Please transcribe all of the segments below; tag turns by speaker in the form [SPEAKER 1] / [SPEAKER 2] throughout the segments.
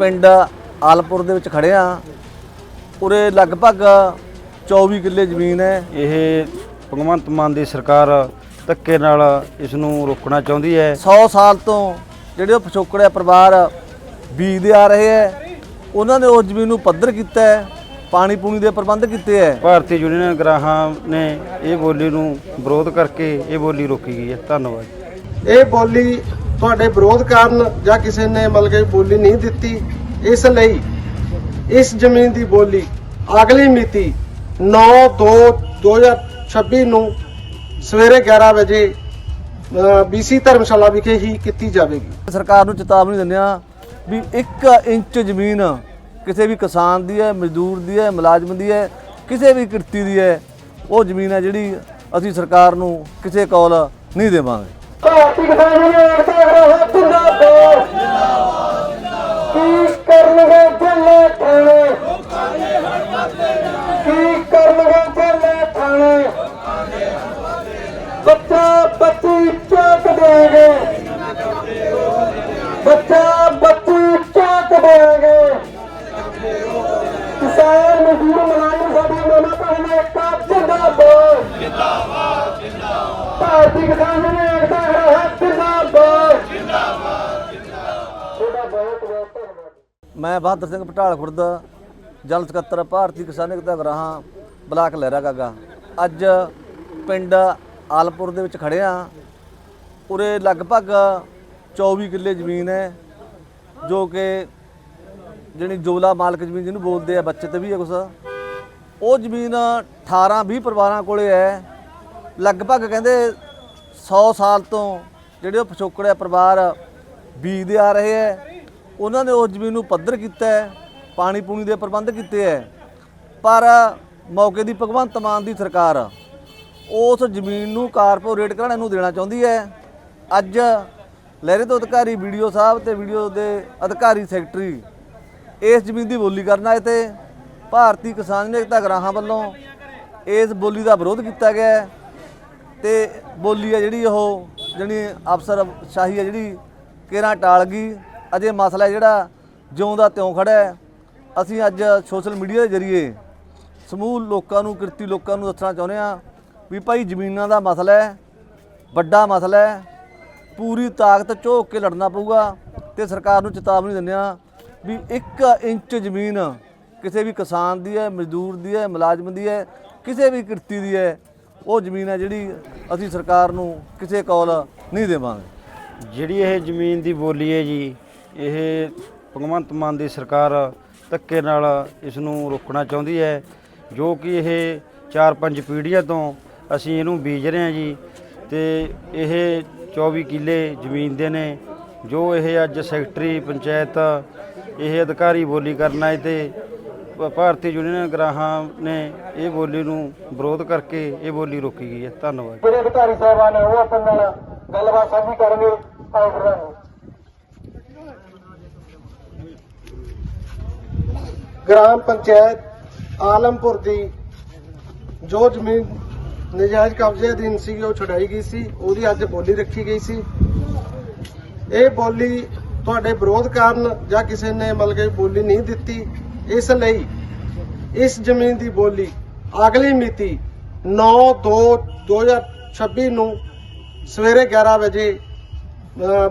[SPEAKER 1] ਪਿੰਡ ਆਲਪੁਰ ਦੇ ਵਿੱਚ ਖੜੇ ਆ। ਉਰੇ ਲਗਭਗ 24 ਕਿੱਲੇ ਜ਼ਮੀਨ ਹੈ।
[SPEAKER 2] ਇਹ ਭਗਵੰਤ ਮਾਨ ਦੀ ਸਰਕਾਰ ਧੱਕੇ ਨਾਲ ਇਸ ਨੂੰ ਰੋਕਣਾ ਚਾਹੁੰਦੀ ਹੈ।
[SPEAKER 1] 100 ਸਾਲ ਤੋਂ ਜਿਹੜੇ ਉਹ ਪਿਛੋਕੜੇ ਪਰਿਵਾਰ ਬੀਜਦੇ ਆ ਰਹੇ ਹੈ। ਉਹਨਾਂ ਨੇ ਉਸ ਜ਼ਮੀਨ ਨੂੰ ਪੱਧਰ ਕੀਤਾ ਹੈ ਪਾਣੀ ਪੂਣੀ ਦੇ ਪ੍ਰਬੰਧ ਕੀਤੇ ਹੈ।
[SPEAKER 2] ਭਾਰਤੀ ਯੂਨੀਅਨ ਗਰਾਹਾਂ ਨੇ ਇਹ ਬੋਲੀ ਨੂੰ ਵਿਰੋਧ ਕਰਕੇ ਇਹ ਬੋਲੀ ਰੋਕੀ ਗਈ ਹੈ। ਧੰਨਵਾਦ।
[SPEAKER 3] ਇਹ ਬੋਲੀ ਤੁਹਾਡੇ ਵਿਰੋਧ ਕਾਰਨ ਜਾਂ ਕਿਸੇ ਨੇ ਮਤਲਬ ਕਿ ਬੋਲੀ ਨਹੀਂ ਦਿੱਤੀ, ਇਸ ਲਈ ਇਸ ਜ਼ਮੀਨ ਦੀ ਬੋਲੀ ਅਗਲੀ ਮਿਤੀ 9/2/2026 ਨੂੰ ਸਵੇਰੇ 11 ਵਜੇ ਬੀਸੀ ਧਰਮਸ਼ਾਲਾ ਵਿਖੇ ਹੀ ਕੀਤੀ ਜਾਵੇਗੀ।
[SPEAKER 1] ਸਰਕਾਰ ਨੂੰ ਚੇਤਾਵਨੀ ਦਿੰਦੇ ਆ ਵੀ 1 ਇੰਚ ਜ਼ਮੀਨ ਕਿਸੇ ਵੀ ਕਿਸਾਨ ਦੀ ਹੈ, ਮਜ਼ਦੂਰ ਦੀ ਹੈ, ਮੁਲਾਜ਼ਮ ਦੀ ਹੈ, ਕਿਸੇ ਵੀ ਕਿਰਤੀ ਦੀ ਹੈ, ਉਹ ਜ਼ਮੀਨ ਹੈ ਜਿਹੜੀ ਅਸੀਂ ਸਰਕਾਰ ਨੂੰ ਕਿਸੇ ਕੋਲ ਨਹੀਂ ਦੇਵਾਂਗੇ।
[SPEAKER 3] ਭਾਰਤੀ ਕਿਸਾਨ ਯੂਨੀਅਨ ਏਕਤਾ ਜਿੰਦਾਬਾਦ। ਕੀ ਕਰਨਗੇ ਜੱਲੇ ਥਾਣੇ? ਕੀ ਕਰਨਗੇ ਜੱਲੇ ਥਾਣੇ? ਬੱਚਾ ਬੱਚੀ ਚੌਕ ਦੇਗੇ ਬੱਚਾ ਬੱਚੀ ਚੌਕ ਦੇਗੇ ਕਿਸਾਨ ਮਜ਼ਦੂਰ ਮੁਲਾਜ਼ਮ ਸਾਡੀ ਮਨਾ ਭੈਣਾਂ ਏਕਤਾ ਜਿੰਦਾਬਾਦ। ਭਾਰਤੀ
[SPEAKER 1] ਮੈਂ ਬਹਾਦਰ ਸਿੰਘ ਪਟਾਲ ਖੁਰਦ, ਜਲ ਸਕੱਤਰ ਭਾਰਤੀ ਕਿਸਾਨ ਏਕਤਾ ਗਰਾਹਾਂ, ਬਲਾਕ ਲਹਿਰਾ ਗਾਗਾ। ਅੱਜ ਪਿੰਡ ਆਲਪੁਰ ਦੇ ਵਿੱਚ ਖੜੇ ਆ। ਉਰੇ ਲਗਭਗ 24 ਕਿੱਲੇ ਜ਼ਮੀਨ ਹੈ, ਜੋ ਕਿ ਜਿਹੜੀ ਜੋਲਾ ਮਾਲਕ ਜ਼ਮੀਨ ਜਿਹਨੂੰ ਬੋਲਦੇ ਆ, ਬੱਚਤ ਵੀ ਹੈ ਕੁਛ। ਉਹ ਜ਼ਮੀਨ 18 20 ਪਰਿਵਾਰਾਂ ਕੋਲੇ ਹੈ। ਲਗਭਗ ਕਹਿੰਦੇ 100 ਸਾਲ ਤੋਂ ਜਿਹੜੇ ਉਹ ਪਿਛੋਕੜੇ ਪਰਿਵਾਰ ਬੀਜਦੇ ਆ ਰਹੇ ਹੈ। ਉਹਨਾਂ ਨੇ ਉਸ ਜ਼ਮੀਨ ਨੂੰ ਪੱਧਰ ਕੀਤਾ ਹੈ, ਪਾਣੀ ਪੂਣੀ ਦੇ ਪ੍ਰਬੰਧ ਕੀਤੇ ਹੈ। ਪਰ ਮੌਕੇ ਦੀ ਭਗਵੰਤ ਮਾਨ ਦੀ ਸਰਕਾਰ ਉਸ ਜ਼ਮੀਨ ਨੂੰ ਕਾਰਪੋਰੇਟ ਘਰਾਣੇ ਨੂੰ ਦੇਣਾ ਚਾਹੁੰਦੀ ਹੈ। ਅੱਜ ਲਹਿਰੇ ਤੋਂ ਅਧਿਕਾਰੀ ਵੀਡੀਓ ਸਾਹਿਬ ਤੇ ਵੀਡੀਓ ਦੇ ਅਧਿਕਾਰੀ ਸੈਕਟਰੀ ਇਸ ਜ਼ਮੀਨ ਦੀ ਬੋਲੀ ਕਰਨ ਆਏ ਤੇ ਭਾਰਤੀ ਕਿਸਾਨ ਏਕਤਾ ਗਰਾਹਾਂ ਵੱਲੋਂ ਇਸ ਬੋਲੀ ਦਾ ਵਿਰੋਧ ਕੀਤਾ ਗਿਆ ਹੈ ਤੇ ਬੋਲੀ ਹੈ ਜਿਹੜੀ ਉਹ ਜਿਹੜੀ ਅਫਸਰ ਸ਼ਾਹੀ ਹੈ ਜਿਹੜੀ, ਕੇਰਾਂ ਟਾਲ ਗਈ ਅਜੇ ਮਸਲਾ ਜਿਹੜਾ ਜਿਉਂ ਦਾ ਤਿਉਂ ਖੜਾ ਹੈ। ਅਸੀਂ ਅੱਜ ਸੋਸ਼ਲ ਮੀਡੀਆ ਦੇ ਜ਼ਰੀਏ ਸਮੂਹ ਲੋਕਾਂ ਨੂੰ, ਕਿਰਤੀ ਲੋਕਾਂ ਨੂੰ ਦੱਸਣਾ ਚਾਹੁੰਦੇ ਹਾਂ ਵੀ ਭਾਈ ਜ਼ਮੀਨਾਂ ਦਾ ਮਸਲਾ ਹੈ, ਵੱਡਾ ਮਸਲਾ ਹੈ, ਪੂਰੀ ਤਾਕਤ ਝੋਕ ਕੇ ਲੜਨਾ ਪਊਗਾ ਤੇ ਸਰਕਾਰ ਨੂੰ ਚੇਤਾਵਨੀ ਦਿੰਦੇ ਹਾਂ ਵੀ 1 ਇੰਚ ਜ਼ਮੀਨ ਕਿਸੇ ਵੀ ਕਿਸਾਨ ਦੀ ਹੈ, ਮਜ਼ਦੂਰ ਦੀ ਹੈ, ਮੁਲਾਜ਼ਮ ਦੀ ਹੈ, ਕਿਸੇ ਵੀ ਕਿਰਤੀ ਦੀ ਹੈ, ਉਹ ਜ਼ਮੀਨ ਹੈ ਜਿਹੜੀ ਅਸੀਂ ਸਰਕਾਰ ਨੂੰ ਕਿਸੇ ਕੋਲ ਨਹੀਂ ਦੇਵਾਂਗੇ।
[SPEAKER 2] ਜਿਹੜੀ ਇਹ ਜ਼ਮੀਨ ਦੀ ਬੋਲੀ ਹੈ ਜੀ ਇਹ ਭਗਵੰਤ ਮਾਨ ਦੀ ਸਰਕਾਰ ਧੱਕੇ ਨਾਲ ਇਸ ਨੂੰ ਰੋਕਣਾ ਚਾਹੁੰਦੀ ਹੈ, ਜੋ ਕਿ ਇਹ 4-5 ਪੀੜ੍ਹੀਆਂ ਤੋਂ ਅਸੀਂ ਇਹਨੂੰ ਬੀਜ ਰਹੇ ਹਾਂ ਜੀ। ਤੇ ਇਹ 24 ਕਿੱਲੇ ਜ਼ਮੀਨ ਦੇ ਨੇ, ਜੋ ਇਹ ਅੱਜ ਸੈਕਟਰੀ, ਪੰਚਾਇਤ, ਇਹ ਅਧਿਕਾਰੀ ਬੋਲੀ ਕਰਨ ਆਏ ਤੇ ਭਾਰਤੀ ਯੂਨੀਅਨ ਗ੍ਰਾਹਾਂ ਨੇ ਇਹ ਬੋਲੀ ਨੂੰ ਵਿਰੋਧ ਕਰਕੇ ਇਹ ਬੋਲੀ ਰੋਕੀ ਗਈ ਹੈ। ਧੰਨਵਾਦ।
[SPEAKER 3] ਜਿਹੜੇ ਅਧਿਕਾਰੀ ਸਾਹਿਬਾਨ ਨੇ ਉਹ ਆਪਣੇ ਨਾਲ ਗੱਲਬਾਤ ਸਾਂਝੀ ਕਰਨਗੇ। ਆਓ ਪ੍ਰਧਾਨ ਗ੍ਰਾਮ ਪੰਚਾਇਤ ਆਲਮਪੁਰ ਦੀ ਜੋ ਜ਼ਮੀਨ ਨਜਾਇਜ਼ ਕਬਜ਼ੇ ਅਧੀਨ ਸੀ, ਉਹ ਛੁਡਾਈ ਗਈ ਸੀ, ਉਹਦੀ ਅੱਜ ਬੋਲੀ ਰੱਖੀ ਗਈ ਸੀ। ਇਹ ਬੋਲੀ ਤੁਹਾਡੇ ਵਿਰੋਧ ਕਾਰਨ ਜਾਂ ਕਿਸੇ ਨੇ ਮਤਲਬ ਕਿ ਬੋਲੀ ਨਹੀਂ ਦਿੱਤੀ, ਇਸ ਲਈ ਇਸ ਜ਼ਮੀਨ ਦੀ ਬੋਲੀ ਅਗਲੀ ਮਿਤੀ 9/2/2026 ਨੂੰ ਸਵੇਰੇ 11 ਵਜੇ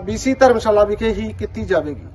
[SPEAKER 3] ਬੀਸੀ ਧਰਮਸ਼ਾਲਾ ਵਿਖੇ ਹੀ ਕੀਤੀ ਜਾਵੇਗੀ।